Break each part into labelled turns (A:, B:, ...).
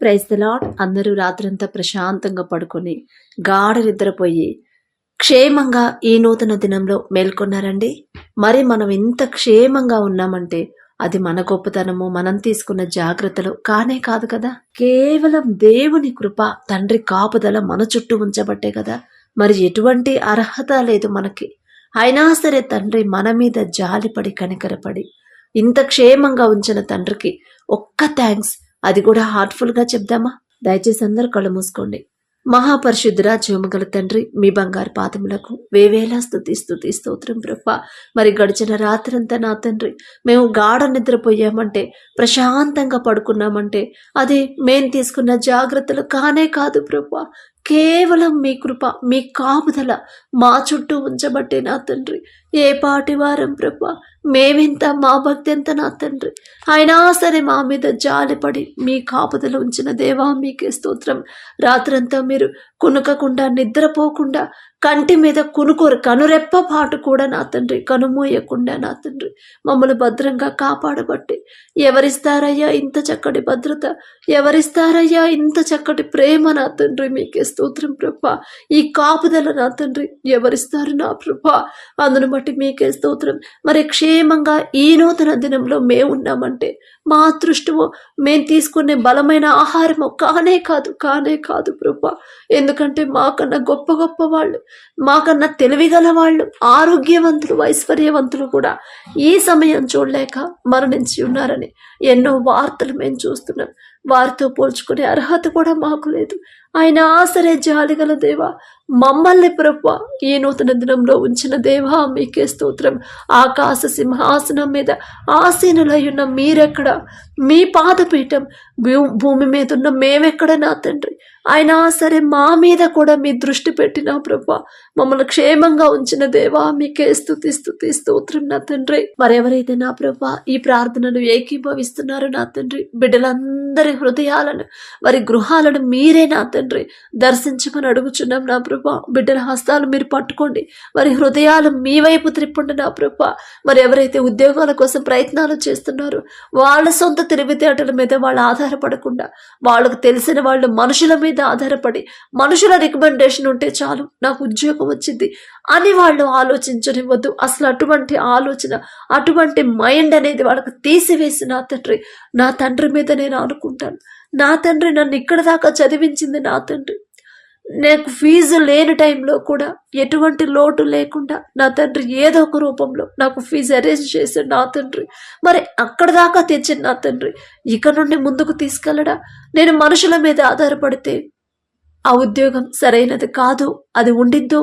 A: Praise the lord అందరూ రాత్రంతా ప్రశాంతంగా పడుకొని గాఢ నిద్రపోయి క్షేమంగా ఈ నూతన దినంలో మేల్కొన్నారండి. మరి మనం ఇంత క్షేమంగా ఉన్నామంటే అది మన గొప్పతనము మనం తీసుకున్న జాగ్రత్తలు కానే కాదు కదా? కేవలం దేవుని కృప తండ్రి కాపుదల మన చుట్టూ ఉంచబట్టే కదా? మరి ఎటువంటి అర్హత లేదు మనకి. అయినా సరే తండ్రి మన మీద జాలిపడి కనికరపడి ఇంత క్షేమంగా ఉంచిన తండ్రికి ఒక్క థ్యాంక్స్ అది కూడా హార్ట్ఫుల్గా చెప్దామా? దయచేసి అందరు కళ్ళు మూసుకోండి. మహాపరిశుద్ధురా జీవమగల తండ్రి మీ బంగారు పాదములకు వేవేలా స్థుతి స్థుతి స్తోత్రం ప్రభ. మరి గడిచిన రాత్రంతా నా తండ్రి మేము గాఢ నిద్రపోయామంటే ప్రశాంతంగా పడుకున్నామంటే అది మేం తీసుకున్న జాగ్రత్తలు కానే కాదు ప్రభ. కేవలం మీ కృప మీ కాపుదల మా చుట్టూ ఉంచబట్టే నా తండ్రి. ఏ పాటి వారం ప్రభ మేమెంత మా భక్తి ఎంత నా తండ్రి. అయినా సరే మా మీద జాలిపడి మీ కాపుదల ఉంచిన దేవా మీకే స్తోత్రం. రాత్రంతా మీరు కునుకకుండా నిద్రపోకుండా కంటి మీద కునుకోరు కనురెప్ప పాటు కూడా నా తండ్రి కనుమోయకుండా నా తండ్రి మమ్మల్ని భద్రంగా కాపాడబట్టి. ఎవరిస్తారయ్యా ఇంత చక్కటి భద్రత? ఎవరిస్తారయ్యా ఇంత చక్కటి ప్రేమ నా తండ్రి? మీకే స్తోత్రం ప్రభ. ఈ కాపుదల నా తండ్రి ఎవరిస్తారు నా ప్రభ? అందును బట్టి మీకే స్తోత్రం. మరి క్షేమంగా ఈ నూతన దినంలో మేము ఉన్నామంటే మా అదృష్టము మేము తీసుకునే బలమైన ఆహారము కానే కాదు కానే కాదు ప్రభా. ఎందుకంటే మాకన్నా గొప్ప గొప్ప వాళ్ళు మాకన్నా తెలివిగల వాళ్ళు ఆరోగ్యవంతులు ఐశ్వర్యవంతులు కూడా ఈ సమయం చూడలేక మరణించి ఉన్నారని ఎన్నో వార్తలు మేము చూస్తున్నాం. వారితో పోల్చుకునే అర్హత కూడా మాకు లేదు. ఆయన ఆసరే జాలిగల దేవా మమ్మల్ని ప్రభు ఈ నూతన దినంలో ఉంచిన దేవా మీకే స్తోత్రం. ఆకాశ సింహాసనం మీద ఆసీనులై ఉన్న మీరెక్కడ? మీ పాదపీఠం భూ- భూమి మీద ఉన్న మేమెక్కడ నా తండ్రి? ఆయన సరే మా మీద కూడా మీ దృష్టి పెట్టిన ప్రభా మమ్మల్ని క్షేమంగా ఉంచిన దేవా మీకే స్థుతి స్థుతి స్తోత్రం నా తండ్రి. మరెవరైతే నా ప్రభా ఈ ప్రార్థనలు ఏకీభవిస్తున్నారో నా తండ్రి. బిడ్డలందరి హృదయాలను వారి గృహాలను మీరే నా తండ్రి. దర్శించమని అడుగుచున్నాం నా ప్రభా. బిడ్డల హస్తాలు మీరు పట్టుకోండి. వారి హృదయాలు మీ వైపు త్రిప్పండి నా ప్రభా. మరి ఎవరైతే ఉద్యోగాల కోసం ప్రయత్నాలు చేస్తున్నారో వాళ్ళ సొంత తెలివితేటల మీద వాళ్ళు ఆధారపడకుండా వాళ్ళకు తెలిసిన వాళ్ళు మనుషుల మీద ఆధారపడి మనుషుల రికమెండేషన్ ఉంటే చాలు నాకు ఉద్యోగం వచ్చింది అని వాళ్ళు ఆలోచించనివ్వద్దు. అసలు అటువంటి ఆలోచన అటువంటి మైండ్ అనేది వాళ్ళకి తీసివేసి నా తండ్రి. నా తండ్రి మీద నేను అనుకుంటాను. నా తండ్రి నన్ను ఇక్కడ దాకా చదివించింది నా తండ్రి. నాకు ఫీజు లేని టైంలో కూడా ఎటువంటి లోటు లేకుండా నా తండ్రి ఏదో ఒక రూపంలో నాకు ఫీజు అరేంజ్ చేశాడు నా తండ్రి. మరి అక్కడ దాకా తెచ్చిన నా తండ్రి. ఇక నుండి ముందుకు తీసుకెళ్ళడా? నేను మనుషుల మీద ఆధారపడితే ఆ ఉద్యోగం సరైనది కాదు అది ఉండిద్దో?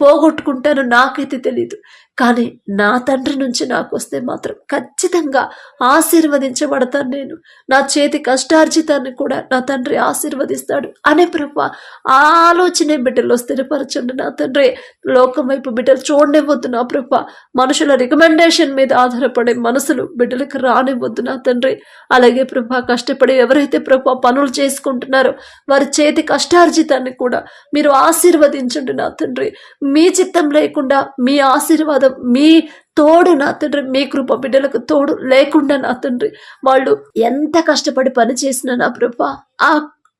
A: పోగొట్టుకుంటానో నాకైతే తెలియదు కానీ నా తండ్రి నుంచి నాకు వస్తే మాత్రం ఖచ్చితంగా ఆశీర్వదించబడతాను నేను. నా చేతి కష్టార్జితాన్ని కూడా నా తండ్రి ఆశీర్వదిస్తాడు అనే ప్రభ ఆ ఆలోచనే బిడ్డలో స్థిరపరచండి నా తండ్రి. లోకం వైపు బిడ్డలు చూడనివ్వద్దు నా ప్రభ. మనుషుల రికమెండేషన్ మీద ఆధారపడే మనసులు బిడ్డలకు రానివ్వద్దు నా తండ్రి. అలాగే ప్రభా కష్టపడి ఎవరైతే ప్రభా పనులు చేసుకుంటున్నారో వారి చేతి కష్టార్జితాన్ని కూడా మీరు ఆశీర్వదించండి నా తండ్రి. మీ చిత్తం లేకుండా మీ ఆశీర్వాదం మీ తోడు నా తండ్రి మీ కృప బిడ్డలకు తోడు లేకుండా నా తండ్రి. వాళ్ళు ఎంత కష్టపడి పని చేసినా నా ప్రభ ఆ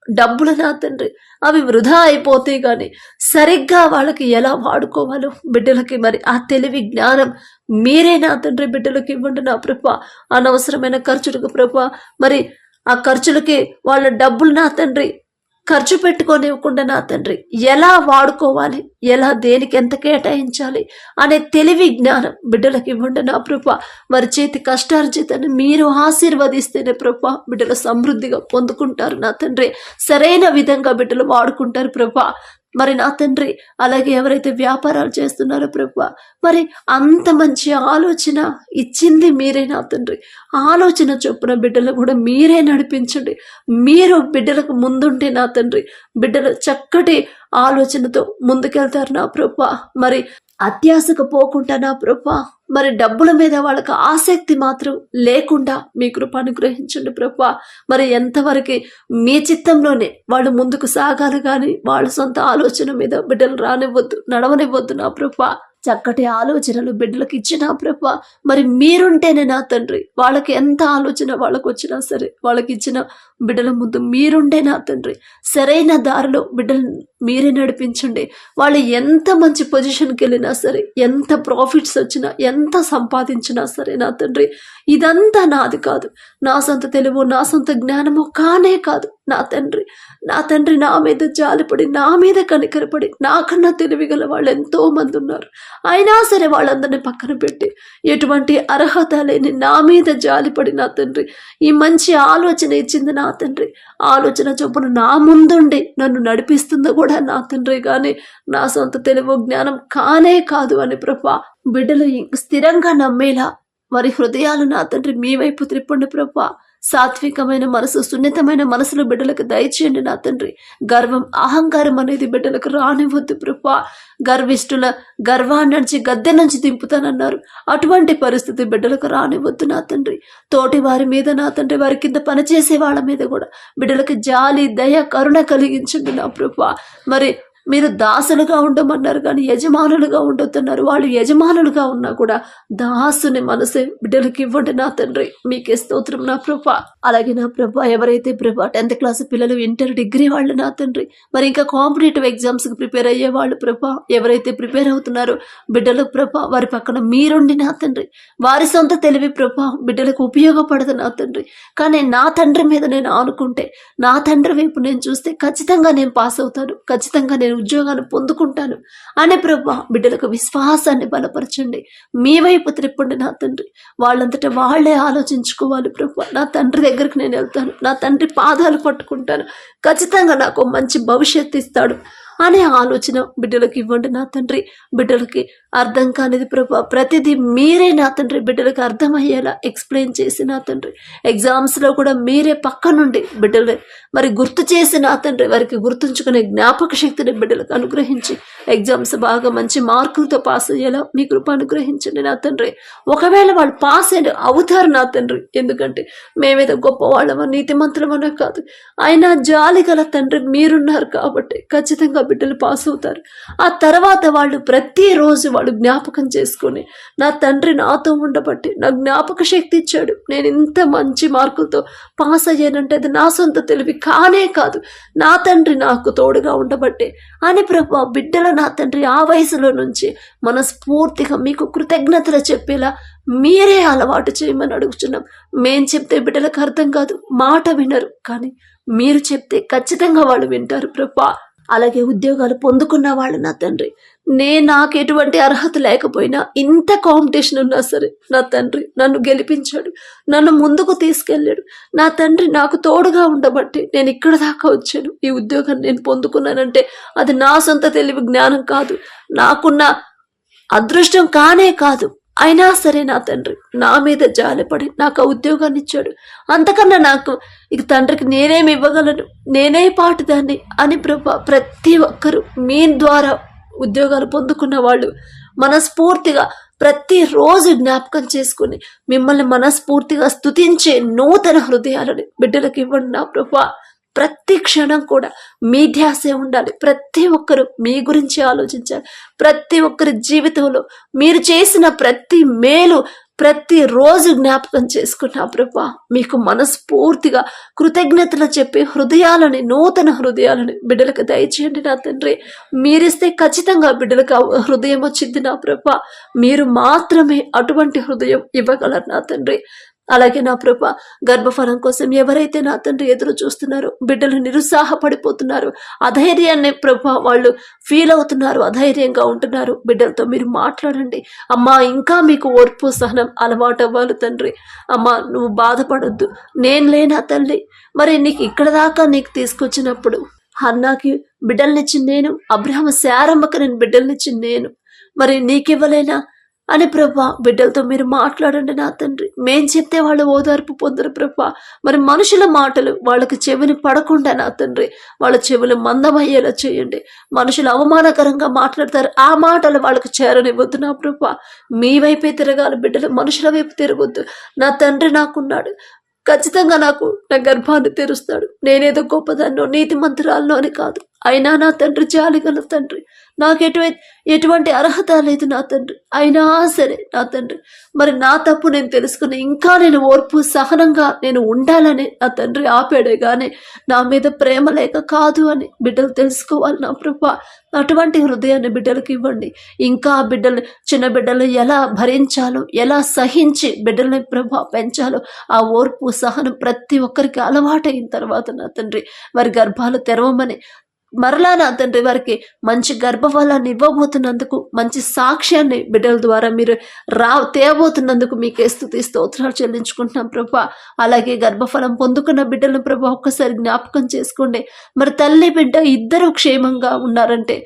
A: డబ్బులు నా తండ్రి. అవి వృధా అయిపోతాయి కానీ సరిగ్గా వాళ్ళకి ఎలా వాడుకోవాలో బిడ్డలకి మరి ఆ తెలివి జ్ఞానం మీరే నా తండ్రి బిడ్డలకు ఇవ్వండి నా ప్రభ. అనవసరమైన ఖర్చులకు ప్రభ మరి ఆ ఖర్చులకి వాళ్ళ డబ్బులు నా తండ్రి. ఖర్చు పెట్టుకోనివ్వకుండా నా తండ్రి ఎలా వాడుకోవాలి? ఎలా దేనికి ఎంత కేటాయించాలి? అనే తెలివి జ్ఞానం బిడ్డలకు ఇవ్వండి నా ప్రభ. వారి చేతి కష్టార్జితాన్ని మీరు ఆశీర్వదిస్తేనే ప్రభ బిడ్డలు సమృద్ధిగా పొందుకుంటారు నా తండ్రి. సరైన విధంగా బిడ్డలు వాడుకుంటారు ప్రభ. మరి నా తండ్రి అలాగే ఎవరైతే వ్యాపారాలు చేస్తున్నారో ప్రభు మరి అంత మంచి ఆలోచన ఇచ్చింది మీరే నా తండ్రి. ఆలోచన చొప్పున బిడ్డలు కూడా మీరే నడిపించండి. మీరు బిడ్డలకు ముందుంటే నా తండ్రి. బిడ్డలు చక్కటి ఆలోచనతో ముందుకెళ్తారు నా ప్రభ. మరి అత్యాశకు పోకుండా నా ప్రభ. మరి డబ్బుల మీద వాళ్ళకి ఆసక్తి మాత్రం లేకుండా మీ కృప అనుగ్రహించండి ప్రభు. మరి ఎంతవరకు మీ చిత్తంలోనే వాళ్ళు ముందుకు సాగాలి కానీ వాళ్ళ సొంత ఆలోచన మీద బిడ్డలు రానివ్వద్దు నడవనివ్వద్దు నా ప్రభు. చక్కటి ఆలోచనలు బిడ్డలకు ఇచ్చిన ప్రభ. మరి మీరుంటేనే నా తండ్రి. వాళ్ళకి ఎంత ఆలోచన వాళ్ళకు వచ్చినా సరే వాళ్ళకి ఇచ్చిన బిడ్డల ముందు మీరుండే నా తండ్రి. సరైన దారిలో బిడ్డలు మీరే నడిపించండి. వాళ్ళు ఎంత మంచి పొజిషన్కి వెళ్ళినా సరే ఎంత ప్రాఫిట్స్ వచ్చినా ఎంత సంపాదించినా సరే నా తండ్రి ఇదంతా నాది కాదు. నా సొంత తెలివు నా సొంత జ్ఞానము కానే కాదు నా తండ్రి. నా తండ్రి నా మీద జాలిపడి నా మీద కనికరపడి నాకన్నా తెలివి గల వాళ్ళు ఎంతో మంది ఉన్నారు. అయినా సరే వాళ్ళందరినీ పక్కన పెట్టి ఎటువంటి అర్హత లేని నా మీద జాలిపడి నా తండ్రి ఈ మంచి ఆలోచన ఇచ్చింది నా తండ్రి. ఆలోచన చొప్పున నా ముందుండి నన్ను నడిపిస్తుందో కూడా నా తండ్రి. కానీ నా సొంత తెలివి జ్ఞానం కానే కాదు అని ప్రభా బిడ్డలు స్థిరంగా నమ్మేలా వారి హృదయాలు నా తండ్రి మీ వైపు త్రిప్పండి ప్రభా. సాత్వికమైన మనసు సున్నితమైన మనసులు బిడ్డలకు దయచేయండి నా తండ్రి. గర్వం అహంకారం అనేది బిడ్డలకు రానివద్దు ప్రభా. గర్విష్ఠుల గర్వాన్ని నుంచి గద్దె నుంచి దింపుతానన్నారు. అటువంటి పరిస్థితి బిడ్డలకు రానివద్దు నా తండ్రి. తోటి వారి మీద నా తండ్రి వారి కింద పనిచేసే వాళ్ళ మీద కూడా బిడ్డలకు జాలి దయ కరుణ కలిగించండి నా ప్రభా. మరి మీరు దాసులుగా ఉండమన్నారు కానీ యజమానులుగా ఉండొద్దన్నారు. వాళ్ళు యజమానులుగా ఉన్నా కూడా దాసుని మనసే బిడ్డలకి ఇవ్వండి నా తండ్రి. మీకే స్తోత్రం నా ప్రభ. అలాగే నా ప్రభ ఎవరైతే ప్రభ టెన్త్ క్లాస్ పిల్లలు ఇంటర్ డిగ్రీ వాళ్ళు నా తండ్రి. మరి ఇంకా కాంపిటేటివ్ ఎగ్జామ్స్కి ప్రిపేర్ అయ్యే వాళ్ళు ప్రభ ఎవరైతే ప్రిపేర్ అవుతున్నారో బిడ్డలకు ప్రభ వారి పక్కన మీరుండి నా తండ్రి. వారి సొంత తెలివి ప్రభ బిడ్డలకు ఉపయోగపడదు నా తండ్రి. కానీ నా తండ్రి మీద నేను ఆనుకుంటే నా తండ్రి వైపు నేను చూస్తే ఖచ్చితంగా నేను పాస్ అవుతాను. ఖచ్చితంగా నేను నేను ఉద్యోగాన్ని పొందుకుంటాను. అనే ప్రభా బిడ్డలకు విశ్వాసాన్ని బలపరచండి. మీ వైపు త్రిప్పండి నా తండ్రి. వాళ్ళంతటా వాళ్ళే ఆలోచించుకోవాలి ప్రభు. నా తండ్రి దగ్గరికి నేను వెళ్తాను. నా తండ్రి పాదాలు పట్టుకుంటాను. ఖచ్చితంగా నాకు మంచి భవిష్యత్తు ఇస్తాడు. అనే ఆలోచన బిడ్డలకు ఇవ్వండి నా తండ్రి. బిడ్డలకి అర్థం కానిది ప్రభా. ప్రతిదీ మీరే నా తండ్రి బిడ్డలకు అర్థమయ్యేలా ఎక్స్ప్లెయిన్ చేసి నా తండ్రి. ఎగ్జామ్స్లో కూడా మీరే పక్క నుండి బిడ్డలు మరి గుర్తు చేసి నా తండ్రి వారికి గుర్తుంచుకునే జ్ఞాపక శక్తిని బిడ్డలకు అనుగ్రహించి ఎగ్జామ్స్ బాగా మంచి మార్కులతో పాస్ అయ్యేలా మీ కృప అనుగ్రహించండి నా తండ్రి. ఒకవేళ వాళ్ళు పాస్ అయిన అవుతారు నా తండ్రి. ఎందుకంటే మేమేదో గొప్ప వాళ్ళమో నీతిమంతులమనో కాదు. అయినా జాలి గల తండ్రి మీరున్నారు కాబట్టి ఖచ్చితంగా బిడ్డలు పాస్ అవుతారు. ఆ తర్వాత వాళ్ళు ప్రతిరోజు వాడు జ్ఞాపకం చేసుకొని నా తండ్రి నాతో ఉండబట్టి నా జ్ఞాపక శక్తి ఇచ్చాడు. నేను ఇంత మంచి మార్కులతో పాస్ అయ్యానంటే అది నా సొంత తెలివి కానే కాదు. నా తండ్రి నాకు తోడుగా ఉండబట్టే అని ప్రభు బిడ్డల నా తండ్రి ఆ వయసులో నుంచి మనస్ఫూర్తిగా మీకు కృతజ్ఞతలు చెప్పేలా మీరే అలవాటు చేయమని అడుగుతున్నాం మేం చెప్తే బిడ్డలకు అర్థం కాదు మాట వినరు. కానీ మీరు చెప్తే ఖచ్చితంగా వాళ్ళు వింటారు ప్రభా. అలాగే ఉద్యోగాలు పొందుకున్న వాళ్ళు నా తండ్రి. నే నాకు ఎటువంటి అర్హత లేకపోయినా ఇంత కాంపిటీషన్ ఉన్నా సరే నా తండ్రి నన్ను గెలిపించాడు నన్ను ముందుకు తీసుకెళ్ళాడు. నా తండ్రి నాకు తోడుగా ఉండబట్టి నేను ఇక్కడ దాకా వచ్చాను. ఈ ఉద్యోగాన్ని నేను పొందుకున్నానంటే అది నా సొంత తెలివి జ్ఞానం కాదు. నాకున్న అదృష్టం కానే కాదు. అయినా సరే నా తండ్రి నా మీద జాలిపడి నాకు ఆ ఉద్యోగాన్ని ఇచ్చాడు. అంతకన్నా నాకు ఇక తండ్రికి నేనేమి ఇవ్వగలను? నేనే పాటుదాన్ని అని ప్రభా ప్రతి ఒక్కరూ మీ ద్వారా ఉద్యోగాలు పొందుకున్న వాళ్ళు మనస్ఫూర్తిగా ప్రతిరోజు జ్ఞాపకం చేసుకుని మిమ్మల్ని మనస్ఫూర్తిగా స్థుతించే నూతన హృదయాలని బిడ్డలకు ఇవ్వండి నా ప్రభా. ప్రతి క్షణం కూడా మీ ధ్యాసే ఉండాలి. ప్రతి ఒక్కరు మీ గురించి ఆలోచించాలి. ప్రతి ఒక్కరి జీవితంలో మీరు చేసిన ప్రతి మేలు ప్రతి రోజు జ్ఞాపకం చేసుకున్నా ప్రభా మీకు మనస్ఫూర్తిగా కృతజ్ఞతలు చెప్పి హృదయాలని నూతన హృదయాలని బిడ్డలకు దయచేయండి నా తండ్రి. మీరిస్తే ఖచ్చితంగా బిడ్డలకు హృదయం వచ్చింది నా ప్రభా. మీరు మాత్రమే అటువంటి హృదయం ఇవ్వగలరు నా తండ్రి. అలాగే నా ప్రభ గర్భఫలం కోసం ఎవరైతే నా తండ్రి ఎదురు చూస్తున్నారో బిడ్డలు నిరుత్సాహపడిపోతున్నారు. అధైర్యాన్ని ప్రభ వాళ్ళు ఫీల్ అవుతున్నారు అధైర్యంగా ఉంటున్నారు. బిడ్డలతో మీరు మాట్లాడండి. అమ్మా ఇంకా మీకు ఓర్పు సహనం అలవాటు అవ్వాలి తండ్రి. అమ్మా నువ్వు బాధపడొద్దు. నేను లేనా తల్లి? మరి నీకు ఇక్కడ దాకా నీకు తీసుకొచ్చినప్పుడు అన్నాకి బిడ్డలనిచ్చి నేను అబ్రహం శారమ్మకి నేను బిడ్డలనిచ్చి నేను. మరి నీకివ్వలేనా? అని ప్రభా బిడ్డలతో మీరు మాట్లాడండి నా తండ్రి. మేం చెప్తే వాళ్ళు ఓదార్పు పొందరు ప్రభా. మరి మనుషుల మాటలు వాళ్ళకి చెవిని పడకుండా నా తండ్రి. వాళ్ళ చెవులు మందమయ్యేలా చేయండి. మనుషులు అవమానకరంగా మాట్లాడతారు. ఆ మాటలు వాళ్ళకి చేరనివ్వద్దు నా ప్రభా. మీ వైపే తిరగాలి బిడ్డలు మనుషుల వైపు తిరగొద్దు. నా తండ్రి నాకున్నాడు. ఖచ్చితంగా నాకు నా గర్భాన్ని తెరుస్తాడు. నేనేదో గొప్పదాన్నో నీతి మంత్రాల్లో అని కాదు. అయినా నా తండ్రి జాలిగల తండ్రి. నాకు ఎటు ఎటువంటి అర్హత లేదు నా తండ్రి. అయినా సరే నా తండ్రి. మరి నా తప్పు నేను తెలుసుకుని ఇంకా నేను ఓర్పు సహనంగా నేను ఉండాలని నా తండ్రి ఆపాడే కానీ నా మీద ప్రేమ లేక కాదు అని బిడ్డలు తెలుసుకోవాలి నా ప్రభా. అటువంటి హృదయాన్ని బిడ్డలకు ఇవ్వండి. ఇంకా ఆ బిడ్డలు చిన్న బిడ్డలు ఎలా భరించాలో ఎలా సహించి బిడ్డల్ని ప్రభా పెంచాలో ఆ ఓర్పు సహనం ప్రతి ఒక్కరికి అలవాటైన తర్వాత నా తండ్రి. వారి గర్భాలు తెరవమని మరలా నా తండ్రి వారికి మంచి గర్భఫలాన్ని ఇవ్వబోతున్నందుకు మంచి సాక్ష్యాన్ని బిడ్డల ద్వారా మీరు రా తేబోతున్నందుకు మీకే స్థుతి స్తోత్రాలు చెల్లించుకుంటున్నాం ప్రభా. అలాగే గర్భఫలం పొందుకున్న బిడ్డలను ప్రభా ఒక్కసారి జ్ఞాపకం చేసుకోండి. మరి తల్లి బిడ్డ ఇద్దరు క్షేమంగా ఉన్నారంటే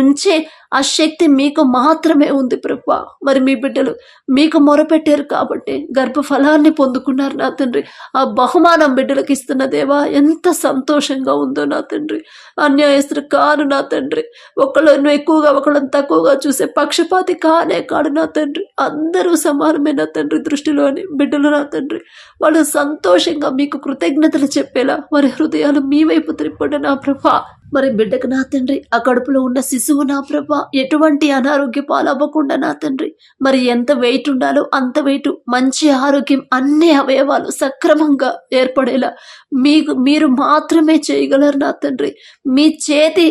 A: ఉంచే ఆ శక్తి మీకు మాత్రమే ఉంది ప్రభు. మరి మీ బిడ్డలు మీకు మొరపెట్టారు కాబట్టి గర్భఫలాన్ని పొందుకున్నారు నా తండ్రి. ఆ బహుమానం బిడ్డలకు ఇస్తున్న దేవా ఎంత సంతోషంగా ఉందో నా తండ్రి. అన్యాయస్తులు కాను నా తండ్రి. ఒకళ్ళను ఎక్కువగా ఒకళ్ళని తక్కువగా చూసే పక్షపాతి కానే కాడు నా తండ్రి. అందరూ సమానమే నా తండ్రి దృష్టిలోని బిడ్డలు నా తండ్రి. వాళ్ళు సంతోషంగా మీకు కృతజ్ఞతలు చెప్పేలా వారి హృదయాలు మీ వైపు త్రిప్పండి నా ప్రభా. మరి బిడ్డకు నా తండ్రి ఆ కడుపులో ఉన్న శిశువు నా ప్రభ ఎటువంటి అనారోగ్య పాలవ్వకుండా నా తండ్రి. మరి ఎంత వెయిట్ ఉండాలో అంత వెయిట్ మంచి ఆరోగ్యం అన్ని అవయవాలు సక్రమంగా ఏర్పడేలా మీకు మీరు మాత్రమే చేయగలరు నా తండ్రి. మీ చేతి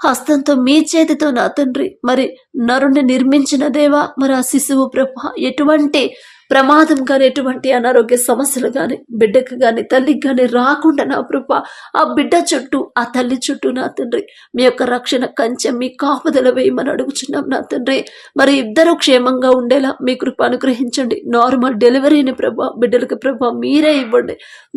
A: హస్తంతో మీ చేతితో నా తండ్రి. మరి నరుణ్ణి నిర్మించిన దేవా మరి ఆ శిశువు ప్రభ ఎటువంటి ప్రమాదం కానీ ఎటువంటి అనారోగ్య సమస్యలు కానీ బిడ్డకు కానీ తల్లికి కానీ రాకుండా నా కృప ఆ బిడ్డ చుట్టూ ఆ తల్లి చుట్టూ నా తండ్రి. మీ యొక్క రక్షణ కంచె మీ కాపుదల వేయమని అడుగుచున్నాం నా తండ్రి. మరి ఇద్దరు క్షేమంగా ఉండేలా మీ కృప అనుగ్రహించండి. నార్మల్ డెలివరీని ప్రభా బిడ్డలకు ప్రభా మీరే ఇవ్వండి.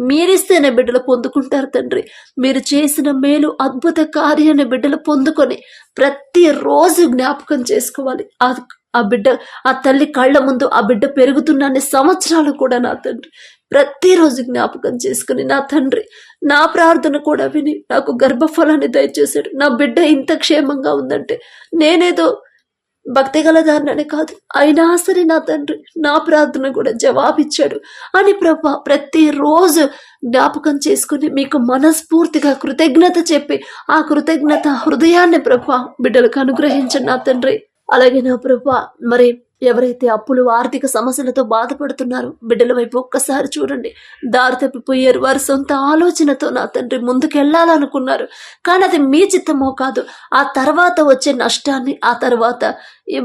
A: మీరిస్తేనే బిడ్డలు పొందుకుంటారు తండ్రి. మీరు చేసిన మేలు అద్భుత కార్యాన్ని బిడ్డలు పొందుకొని ప్రతిరోజు జ్ఞాపకం చేసుకోవాలి. ఆ ఆ బిడ్డ ఆ తల్లి కళ్ళ ముందు ఆ బిడ్డ పెరుగుతున్న సంవత్సరాలు కూడా నా తండ్రి. ప్రతిరోజు జ్ఞాపకం చేసుకుని నా తండ్రి నా ప్రార్థన కూడా విని నాకు గర్భఫలాన్ని దయచేశాడు. నా బిడ్డ ఇంత క్షేమంగా ఉందంటే నేనేదో భక్తి గలదారినని కాదు అయినా సరే నా తండ్రి నా ప్రార్థన కూడా జవాబిచ్చాడు అని ప్రభా ప్రతిరోజు జ్ఞాపకం చేసుకుని మీకు మనస్ఫూర్తిగా కృతజ్ఞత చెప్పి ఆ కృతజ్ఞత హృదయాన్ని ప్రభా బిడ్డలకు అనుగ్రహించండి నా తండ్రి. అలాగే నా ప్రభా మరి ఎవరైతే అప్పులు ఆర్థిక సమస్యలతో బాధపడుతున్నారో బిడ్డల వైపు ఒక్కసారి చూడండి. దారి తప్పిపోయారు. వారి సొంత ఆలోచనతో నా తండ్రి ముందుకెళ్ళాలనుకున్నారు. కానీ అది మీ చిత్తమో కాదు. ఆ తర్వాత వచ్చే నష్టాన్ని ఆ తర్వాత ఈ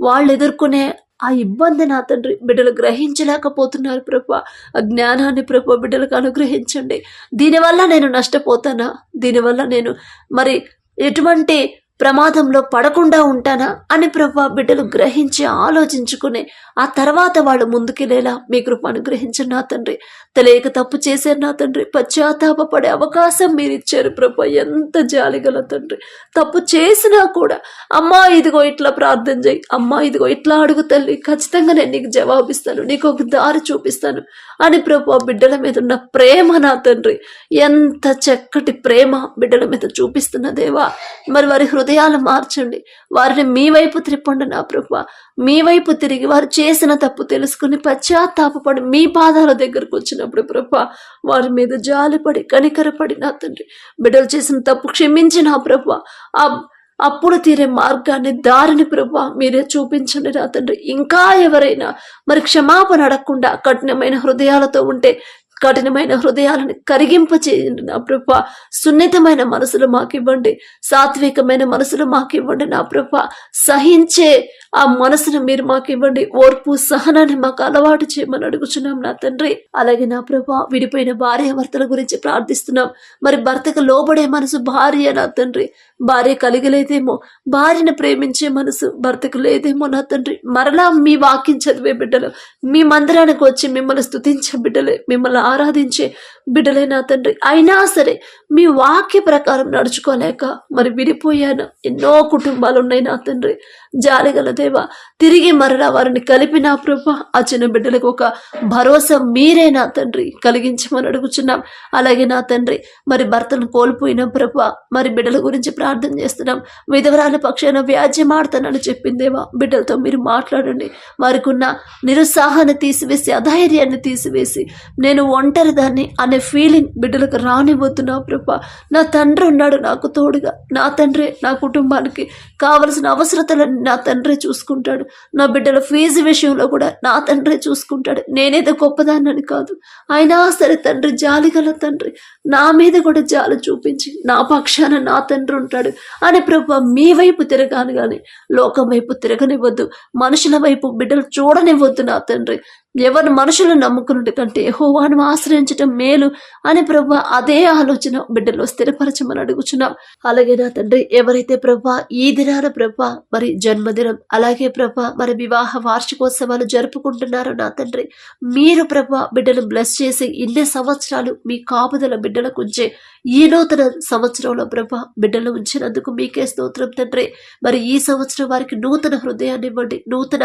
A: వాళ్ళు ఎదుర్కొనే ఆ ఇబ్బంది నా తండ్రి బిడ్డలు గ్రహించలేకపోతున్నారు ప్రభా. ఆ జ్ఞానాన్ని ప్రభా బిడ్డలకు అనుగ్రహించండి. దీనివల్ల నేను నష్టపోతానా? దీనివల్ల నేను మరి ఎటువంటి ప్రమాదంలో పడకుండా ఉంటానా అని ప్రభా బిడ్డలు గ్రహించి ఆలోచించుకుని ఆ తర్వాత వాళ్ళు ముందుకెళ్ళేలా మీ కృప అనుగ్రహించిన నా తండ్రి. తెలియక తప్పు చేశారు నా తండ్రి. పశ్చాత్తాపడే అవకాశం మీరు ఇచ్చారు ప్రభు. ఎంత జాలిగల తండ్రి. తప్పు చేసినా కూడా అమ్మా ఇదిగో ఇట్లా ప్రార్థన చేయి. అమ్మా ఇదిగో ఇట్లా అడుగు తల్లి. ఖచ్చితంగా నేను నీకు జవాబిస్తాను. నీకు ఒక దారి చూపిస్తాను. అని ప్రభు ఆ బిడ్డల మీద ఉన్న ప్రేమ నా తండ్రి. ఎంత చక్కటి ప్రేమ బిడ్డల మీద చూపిస్తున్న దేవా. మరి వారి హృదయాలు మార్చండి. వారిని మీ వైపు త్రిప్పండి నా ప్రభు. మీ వైపు తిరిగి వారు చేసిన తప్పు తెలుసుకుని పశ్చాత్తాపడి మీ పాదాల దగ్గరకు వచ్చినప్పుడు ప్రభా వారి మీద జాలిపడి కనికరపడి నా తండ్రి బిడ్డలు చేసిన తప్పు క్షమించి నా ప్రభా ఆ అప్పుడు తీరే మార్గాన్ని దారిని ప్రభు మీరే చూపించండి నా తండ్రి. ఇంకా ఎవరైనా మరి క్షమాపణ అడగకుండా కఠినమైన హృదయాలతో ఉంటే కఠినమైన హృదయాలను కరిగింప చేయండి నా ప్రభ సున్నితమైన మనసులు మాకివ్వండి సాత్వికమైన మనసులు మాకివ్వండి నా ప్రభ సహించే ఆ మనసును మీరు మాకివ్వండి ఓర్పు సహనాన్ని మాకు అలవాటు చేయమని అడుగుచున్నాం నా తండ్రి అలాగే నా ప్రభ విడిపోయిన భార్య భర్తల గురించి ప్రార్థిస్తున్నాం మరి భర్తకు లోబడే మనసు భార్య నా తండ్రి భార్య కలిగలేదేమో భార్యను ప్రేమించే మనసు భర్తకు లేదేమో నా తండ్రి మరలా మీ వాక్యం చదివే బిడ్డలు మీ మందిరానికి వచ్చి మిమ్మల్ని స్తుతించే బిడ్డలే మిమ్మల్ని ఆరాధించే బిడ్డలైన తండ్రి. అయినా సరే మీ వాక్య ప్రకారం నడుచుకోలేక మరి విడిపోయాను. ఎన్నో కుటుంబాలు ఉన్నాయి నా తండ్రి. జాలిగల దేవ తిరిగి మరలా వారిని కలిపి నా ప్రభ. ఆ చిన్న బిడ్డలకు ఒక భరోసా మీరే నా తండ్రి. కలిగించమని అడుగుచున్నాం. అలాగే నా తండ్రి మరి భర్తను కోల్పోయిన ప్రభ మరి బిడ్డల గురించి ప్రార్థన చేస్తున్నాం. విధవరాల పక్షాన వ్యాజ్యమాడతానని చెప్పిందేవా బిడ్డలతో మీరు మాట్లాడండి. వారికి ఉన్న నిరుత్సాహాన్ని తీసివేసి అధైర్యాన్ని తీసివేసి నేను ఒంటరి దాన్ని అనే అనే ఫీలింగ్ బిడ్డలకు రానివ్వద్దు నా ప్రభా? నా తండ్రి ఉన్నాడు నాకు తోడుగా. నా తండ్రి నా కుటుంబానికి కావలసిన అవసరతలను నా తండ్రి చూసుకుంటాడు. నా బిడ్డల ఫీజు విషయంలో కూడా నా తండ్రి చూసుకుంటాడు. నేనేదో గొప్పదాన్నని కాదు. అయినా సరే తండ్రి జాలి గల తండ్రి. నా మీద కూడా జాలి చూపించి నా పక్షాన నా తండ్రి ఉంటాడు అనే ప్రభా మీ వైపు తిరగాను కానీ లోకం వైపు తిరగనివ్వద్దు. మనుషుల వైపు బిడ్డలు చూడనివ్వద్దు నా తండ్రి. ఎవరు మనుషులు నమ్ముకున్నట్టు కంటే హోవాను ఆశ్రయించటం మేలు అని ప్రభు అదే ఆలోచన బిడ్డలో స్థిరపరచమని అడుగుచున్నాం. అలాగే నా తండ్రి ఎవరైతే ప్రభా ఈ దినాన ప్రభా మరి జన్మదినం అలాగే ప్రభా మరి వివాహ వార్షికోత్సవాలు జరుపుకుంటున్నారో నా తండ్రి మీరు ప్రభా బిడ్డలు బ్లెస్ చేసి ఇన్ని సంవత్సరాలు మీ కాపుదల బిడ్డలకు ఉంచే ఈ నూతన సంవత్సరంలో ప్రభా బిడ్డలు ఉంచినందుకు మీకే స్తోత్రం తండ్రి. మరి ఈ సంవత్సరం వారికి నూతన హృదయాన్ని ఇవ్వండి నూతన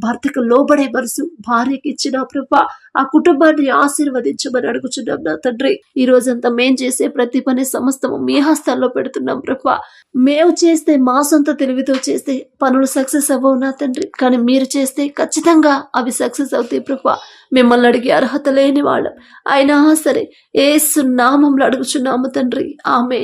A: భర్తకు లోబడే మనసు భార్యకి ఇచ్చిన ప్రభ ఆ కుటుంబాన్ని ఆశీర్వదించమని అడుగుచున్నాం నా తండ్రి. ఈ రోజంతా మేం చేసే ప్రతి పని సమస్తము మీ హస్తాల్లో పెడుతున్నాం ప్రభ. మేము చేస్తే మా సొంత తెలివితో చేస్తే పనులు సక్సెస్ అవ్వవు నా తండ్రి. కానీ మీరు చేస్తే ఖచ్చితంగా అవి సక్సెస్ అవుతాయి ప్రభ. మిమ్మల్ని అడిగే అర్హత లేని వాళ్ళం. అయినా సరే ఏసు నామంలో అడుగుచున్నాము తండ్రి. ఆమె